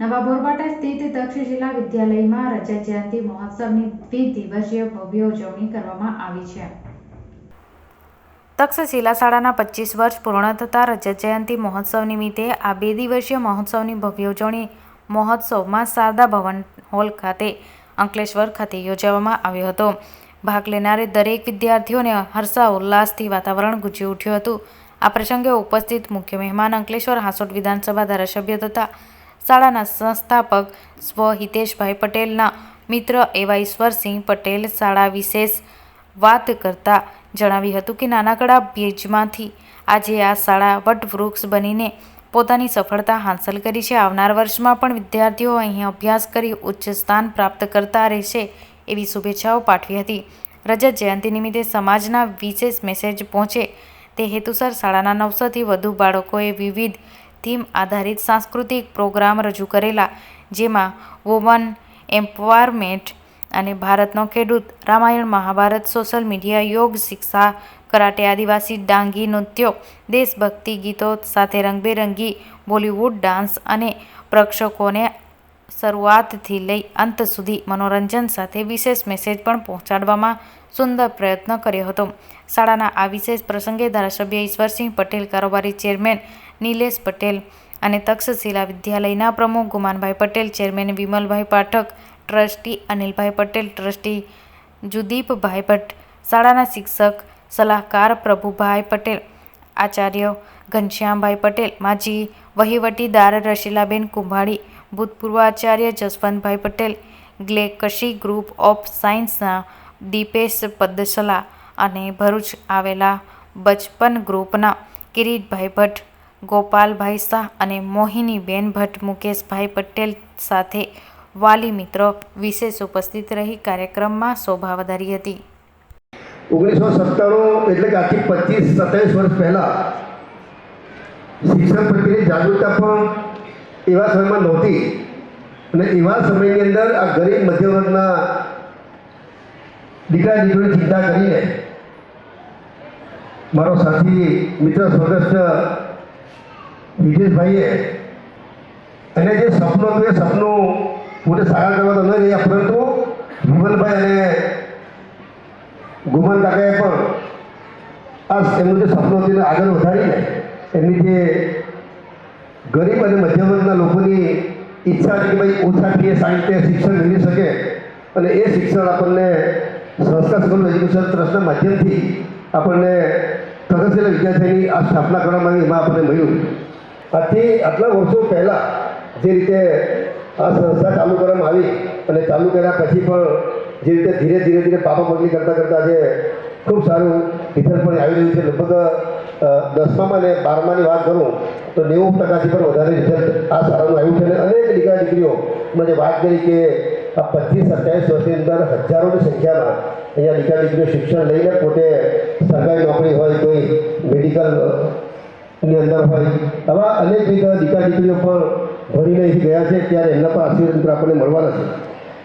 નવા બોરબાટા સ્થિત તક્ષશિલા વિદ્યાલયમાં રજા જયંતિ મહોત્સવની દ્વિદિવસીય ભવ્ય ઉજવણી કરવામાં આવી છે. તક્ષશિલા શાળાના પચીસ વર્ષ પૂર્ણ થતા રજત જયંતિ મહોત્સવ નિમિત્તે આ બે દિવસીય મહોત્સવની ભવ્ય ઉજવણી મહોત્સવમાં શારદા ભવન હોલ ખાતે અંકલેશ્વર ખાતે યોજવામાં આવ્યો હતો. ભાગ લેનારે દરેક વિદ્યાર્થીઓને હર્ષા ઉલ્લાસથી વાતાવરણ ગુંજી ઉઠ્યું હતું. આ પ્રસંગે ઉપસ્થિત મુખ્ય મહેમાન અંકલેશ્વર હાંસોટ વિધાનસભા ધારાસભ્ય તથા શાળાના સંસ્થાપક સ્વ હિતેશભાઈ પટેલના મિત્ર એવા ઈશ્વરસિંહ પટેલ શાળા વિશેષ વાત કરતા જણાવ્યું હતું કે નાનકડા ભેજમાંથી આજે આ શાળા વટવૃક્ષ બનીને પોતાની સફળતા હાંસલ કરી છે. આવનાર વર્ષમાં પણ વિદ્યાર્થીઓ અહીં અભ્યાસ કરી ઉચ્ચ સ્થાન પ્રાપ્ત કરતા રહેશે એવી શુભેચ્છાઓ પાઠવી હતી. રજત જયંતિ નિમિત્તે સમાજના વિશેષ મેસેજ પહોંચે તે હેતુસર શાળાના નવસોથી વધુ બાળકોએ વિવિધ થીમ આધારિત સાંસ્કૃતિક પ્રોગ્રામ રજૂ કરેલા, જેમાં વુમન એમ્પાવરમેન્ટ અને ભારતનો ખેડૂત રામાયણ, મહાભારત સોશિયલ મીડિયા યોગ, શિક્ષા, કરાટે આદિવાસી, ડાંગી નૃત્યો, દેશભક્તિ ગીતો સાથે રંગબેરંગી બોલિવૂડ ડાન્સ અને પ્રેક્ષકોને શરૂઆતથી લઈ અંત સુધી મનોરંજન સાથે વિશેષ મેસેજ પણ પહોંચાડવામાં સુંદર પ્રયત્ન કર્યો હતો. શાળાના આ વિશેષ પ્રસંગે ધારાસભ્ય ઈશ્વરસિંહ પટેલ, કારોબારી ચેરમેન નિલેશ પટેલ અને તક્ષશિલા વિદ્યાલયના પ્રમુખ Gumanbhai Patel, chairman Vimalbhai Pathak, trustee Anilbhai Patel, trustee Judipbhai Bhatt, શાળાના શિક્ષક, સલાહકાર પ્રભુભાઈ પટેલ, આચાર્ય ઘનશ્યામભાઈ પટેલ, માજી વહીવટીદાર રશીલાબેન કુંભાણી ભૂતપૂર્વ Acharya Jaswantbhai Patel galaxy group of સાયન્સના દીપેશ પદસલા અને ભરૂચ આવેલા બચપન ગ્રુપના કિરીટભાઈ ભટ્ટ ગોપાલભાઈ શાહ અને મોહિનીબેન ભટ્ટ મુકેશભાઈ પટેલ સાથે વાલી મિત્રો વિશેષ ઉપસ્થિત રહી કાર્યક્રમમાં શોભા વધારી હતી. ઓગણીસો સત્તાણું એટલે કે આજથી પચીસ, સત્યાવીસ વર્ષ પહેલાં શિક્ષણ પ્રત્યેની જાગૃતતા પણ એવા સમયમાં નહોતી. અને એવા સમયની અંદર આ ગરીબ મધ્યવર્ગના દીકરા દીકરીની ચિંતા કરીને મારો સાથી મિત્ર સ્વર્ગસ્થ વિજેશભાઈએ એને જે સપનું હતું એ સપનું પોતે સાકાર કરવા તો ન રહ્યા, પરંતુ ભુવનભાઈ અને ગુમન કાકાએ પણ આ એમનું જે સપનું હતું આગળ વધારીને એમની જે ગરીબ અને મધ્યમ લોકોની ઈચ્છા હતી કે ભાઈ ઓછા ફીએ રીતે શિક્ષણ મેળવી શકે અને એ શિક્ષણ આપણને સંસ્કાર સ્કૂલ એજ્યુકેશન ટ્રસ્ટના માધ્યમથી આપણને તક્ષશિલા વિદ્યાર્થીની આ સ્થાપના કરવામાં આવી, એમાં આપણને મળ્યું. આજથી આટલા વર્ષો પહેલાં જે રીતે આ સંસ્થા ચાલુ કરવામાં આવી અને ચાલુ કર્યા પછી પણ જે રીતે ધીરે ધીરે ધીરે પાપા બદલી કરતાં કરતાં આજે ખૂબ સારું રિઝલ્ટ પણ આવી રહ્યું છે. લગભગ દસમામાં અને બારમાની વાત કરું તો નેવું ટકાથી પણ વધારે રિઝલ્ટ આ શાળાનું આવ્યું છે. અને અનેક દીકરા દીકરીઓ મને વાત કરી કે આ પચીસ સત્યાવીસ વર્ષની અંદર હજારોની સંખ્યામાં અહીંયા દીકરા દીકરીઓ શિક્ષણ લઈને પોતે સરકારી નોકરી હોય કોઈ મેડિકલ ની અંદર હોય. આવા અનેક દીકરા દીકરા દીકરીઓ પણ ભણીને ગયા છે, ત્યારે એમના પણ આશીર્વાદ આપણને મળવાના છે.